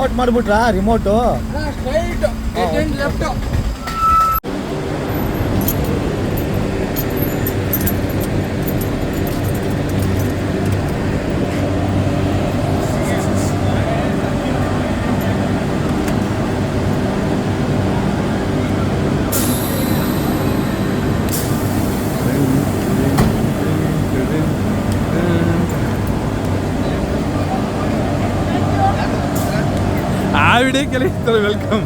Remote ಮಾಡ್ಬಿಟ್ರಾ? Remote straight left டீ கழித்து வெல்கம்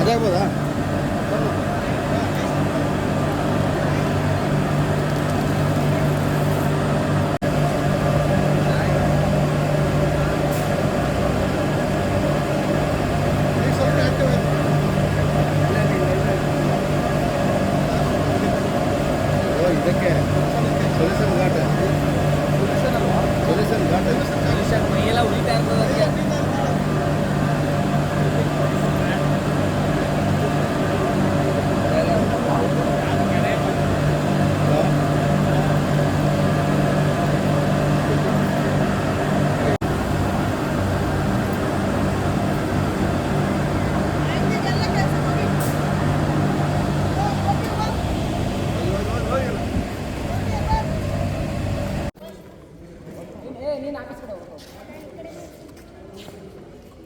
ಅದೇ ಆಗ್ಬೋದಾ? ಇದಕ್ಕೆ ಸೊಲ್ಯೂಷನ್ ಘಾಟ್. ಸೊಲ್ಯೂಷನ್ ಘಾಟ್. ಮೈಯೆಲ್ಲ ಉಳಿತಾ ಇರ್ತದೆ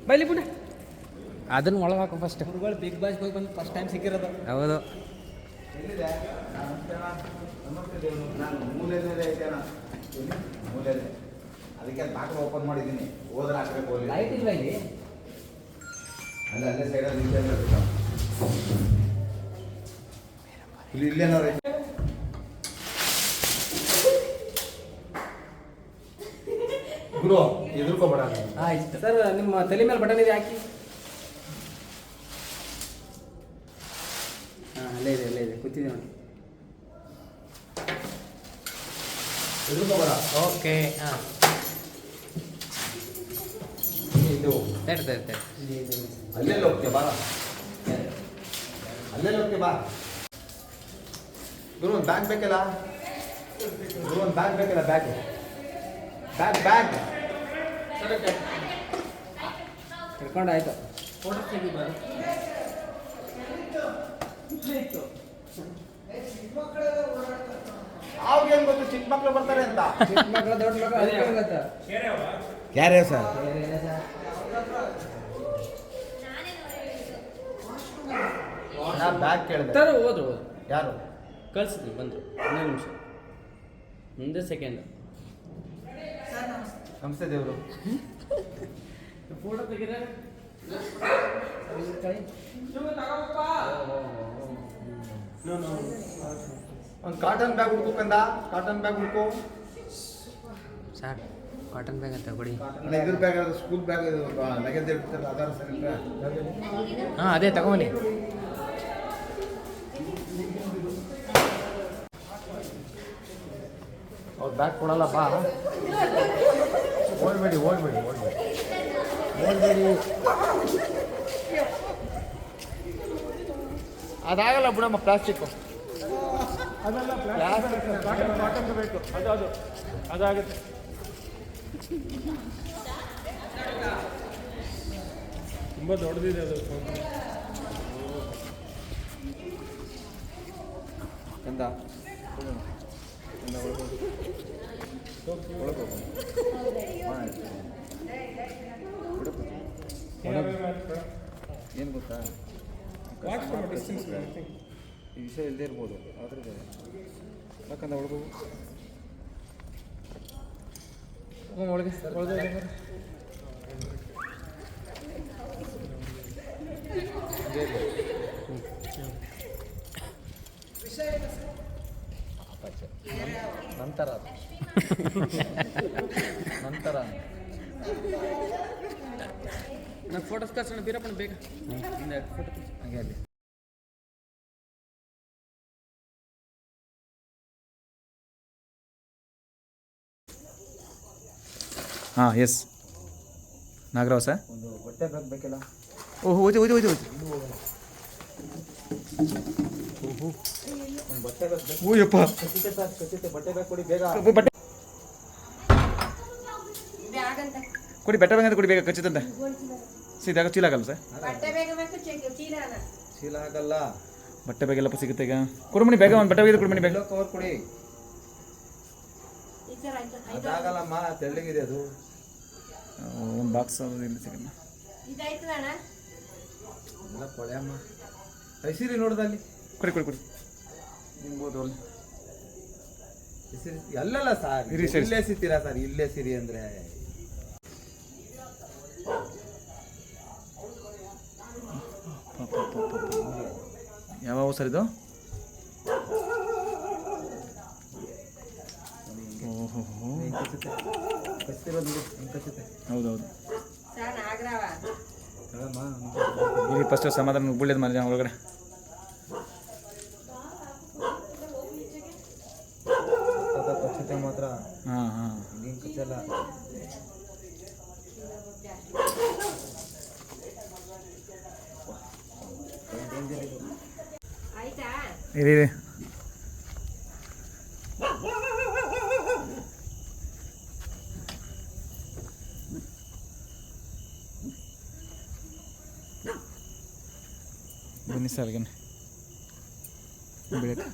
ಬೈಲಿ ಪುಣ್ಯ. ಅದನ್ನ ಒಳಗೆ ಹಾಕೋ ಫಸ್ಟ್ ಗುರುಗಳು ಬಿಗ್ ಬಾಸ್ ಹೋಗಿ ಬಂದು ಫಸ್ಟ್ ಟೈಮ್ ಸಿಕ್ಕಿರೋದು. ಹೌದು. ನಾನು ಮೂಲೆಯಲ್ಲೇ ಐತೆನ ಮೂಲೆಯಲ್ಲೇ. ಅದಕ್ಕೆ ಬಾಗಿಲು ಓಪನ್ ಮಾಡಿದ್ದೀನಿ. ಹೋದ್ರೆ ಹಾಕ್ಬೇಕು ಲೈಟ್ ಇಲ್ಲ ಇಲ್ಲಿ? ಅಲ್ಲ ಅಲ್ಲೇ ಸೈಡಲ್ಲಿ ಇಲ್ಲೇ ಇಲ್ಲಿ ಇಲ್ಲೇನಾರು ಐತೆ ಎದುರ್ಕೊಬೇಡ ಆಯ್ತು. ಸರ್ ನಿಮ್ಮ ತಲೆ ಮೇಲೆ ಬಟನ್ ಇದೆ ಹಾಕಿ. ಹಾಂ ಅಲ್ಲೇ ಇದೆ ಅಲ್ಲೇ ಇದೆ. ಕೂತಿದೆ ನೋಡಿ. ಎದುರ್ಕೋಬೇಡ. ಓಕೆ ಹಾಂ. ಹೋಗು ತಡಿ ತಡಿ ತಡಿ ಇದೆ. ಅಲ್ಲೆಲ್ಲ ಹೋಗ್ತೀಯ ಬಾ. ಅಲ್ಲೆಲ್ಲ ಹೋಗ್ತೀಯ ಬಾ. ಗುರು ಒಂದು ಬ್ಯಾಗ್ ಬೇಕಲ್ಲ? ಗುರು ಒಂದು ಬ್ಯಾಗ್ ಬೇಕಲ್ಲ ಬ್ಯಾಗ್ ಬ್ಯಾಗ್ ಬ್ಯಾಗ್ ಹಿಡ್ಕೊಂಡು ಆಯಿತು ಗೊತ್ತು ಚಿಕ್ಕ ಮಕ್ಕಳು ಬರ್ತಾರೆ ಅಂತ. ಚಿಕ್ಕ ದೊಡ್ಡ ಮಕ್ಕಳು ಯಾರೇ ಸರ್? ಬ್ಯಾಗ್ ಯಾರು? ಕಳ್ಸಿದ್ವಿ ಬಂದ್ರು. ಹನ್ನೊಂದು ನಿಮಿಷ. ಮುಂದೆ ಸೆಕೆಂಡ್ ನಮಸ್ತೆ ದೇವರು. ಫೋಟೋ ತೆಗೀರ ಒಂದು ಕಾಟನ್ ಬ್ಯಾಗ್ ಹುಡ್ಕು ಕಂದ. ಕಾಟನ್ ಬ್ಯಾಗ್ ಹುಡ್ಕೋ. ಸರ್ ಕಾಟನ್ ಬ್ಯಾಗ್ ಅಂತ ಕೊಡಿ. ಅಣ್ಣ ಇದ್ರ ಬ್ಯಾಗ್ ಅದು ಸ್ಕೂಲ್ ಬ್ಯಾಗ್ ಇದು ಲಗೇಜ್ ಇರ್ತಾರೆ ಆಧಾರ ಸರಿ. ಹಾಂ ಅದೇ ತಗೊಂಬನ್ನಿ. ಅವ್ರು ಬ್ಯಾಗ್ ಕೊಡಲ್ಲ ಬಾ. ಓಡ್ಬೇಡಿ ಓಡ್ಬೇಡಿ ಓಡ್ಬೇಡಿ. ಓಡ್ಬೇಡಿ. ಅದಾಗಲ್ಲ ಬಿಡಮ್ಮ ಪ್ಲಾಸ್ಟಿಕ್ ಬೇಕು. ಅದು ಅದು. ಅದಾಗುತ್ತೆ. ತುಂಬ ದೊಡ್ಡದಿದೆ ಅದು ಕಂದ. ಏನು ಗೊತ್ತಾ ಈ ವಿಷಯ ಇಲ್ಲದೆ ಇರ್ಬೋದು ಆದ್ರೆ ಯಾಕಂದ್ರೆ ಒಳಗು ಒಳಗೆ ಒಳಗೆ ನಂತರ ನಂತರ ನಾನು ಫೋಟೋಸ್ ಕಳ್ಸೋಣ ಬೀರಪ್ಪನ ಬೇಗ. ಫೋಟೋ ಹಾಗೆ ಅಲ್ಲಿ. ಹಾಂ ಎಸ್ ನಾಗರಾವ್ ಸರ್? ಒಂದು ಬಟ್ಟೆ ಬೇಕಲ್ಲ? ಓಹ್ ಓದಿ ಓದಿ ಹೋಯ್ತು ಹೋಯ್ತು ಒಂದು ಬಟ್ಟೆ ಬ್ಯಾಗ್ ಬೇಕು ಓಯಪ್ಪ ಬಟ್ಟೆ ಕೊಡಿ ಬೇಗ ಬಟ್ಟೆ ಕೊಡಿ ಬೆಟ್ಟ ಬೇಗ ಕೊಡಿ ಬೇಗ ಖಚಿತಂತೆ ಸೀದಾಗ ಚೀಲ ಆಗಲ್ಲ ಸರ್? ಬಟ್ಟೆ ಬೇಗ ಬೇಕು ಚೆಕ್ ಚೀಲನ ಚೀಲ ಆಗಲ್ಲ. ಬಟ್ಟೆ ಬೇಗ ಎಲ್ಲಪ್ಪ ಸಿಗುತ್ತೆ ಈಗ. ಕುರುಮಣಿ ಬೇಗ ಒಂದು ಬಟ್ಟೆ ಬೇಗ ಕುರುಮಣಿ ಬೇಗ. ಕವರ್ ಕೊಡಿ. ಅದಾಗಲ್ಲಮ್ಮ ತೆಳ್ಳಗಿದೆ ಅದು. ಒಂದು ಬಾಕ್ಸ್ ಇಲ್ಲಿ ಸಿಗಲ್ಲ. ಇದಾಯ್ತು ಅಣ್ಣ. ಎಲ್ಲ ಕೊಳೆ ಅಮ್ಮ. ಹಸಿರಿ ನೋಡ್ದಲ್ಲಿ ಕೊಡಿ ಕೊಡಿ ಕೊಡಿ. ನಿಮ್ಬೋದು ಅಲ್ಲಿ ಹಸಿರು ಅಲ್ಲಲ್ಲ ಸರ್. ಇರಿ ಸರಿ. ಇಲ್ಲೇ ಸಿಗ್ತೀರಾ ಸರ್? ಇಲ್ಲೇ ಸಿರಿ ಅಂದ್ರೆ. ಯಾವ ಸರ್ ಇದು ಓಹೋ ಹಿಂಗ್ ಕಚ್ಚುತ್ತೆ ಕಚ್ತಿರೋದು ಇದು, ಹಿಂಗ್ ಕಚ್ಚುತ್ತೆ ಹೌದೌದು ಸರ್ ನಾಗರಾವ ಹೇಳಮ್ಮ ಇಲ್ಲಿ ಫಸ್ಟ್ ಸಮಾಧಾನ ಬೀಳದ ಮನೆ ಒಳಗಡೆ ಅದ ಕಚ್ಚುತ್ತೆ ಮಾತ್ರ ಹಾಂ ಹಾಂ ಹಿಂಗ್ ಕಚ್ಚಲ್ಲ ಆಯ್ತಾ ಇರಿ ಇರಿ ಬನ್ನಿ ಸರ್ ಬನ್ನಿ ಬೆಳಗ್ಗೆ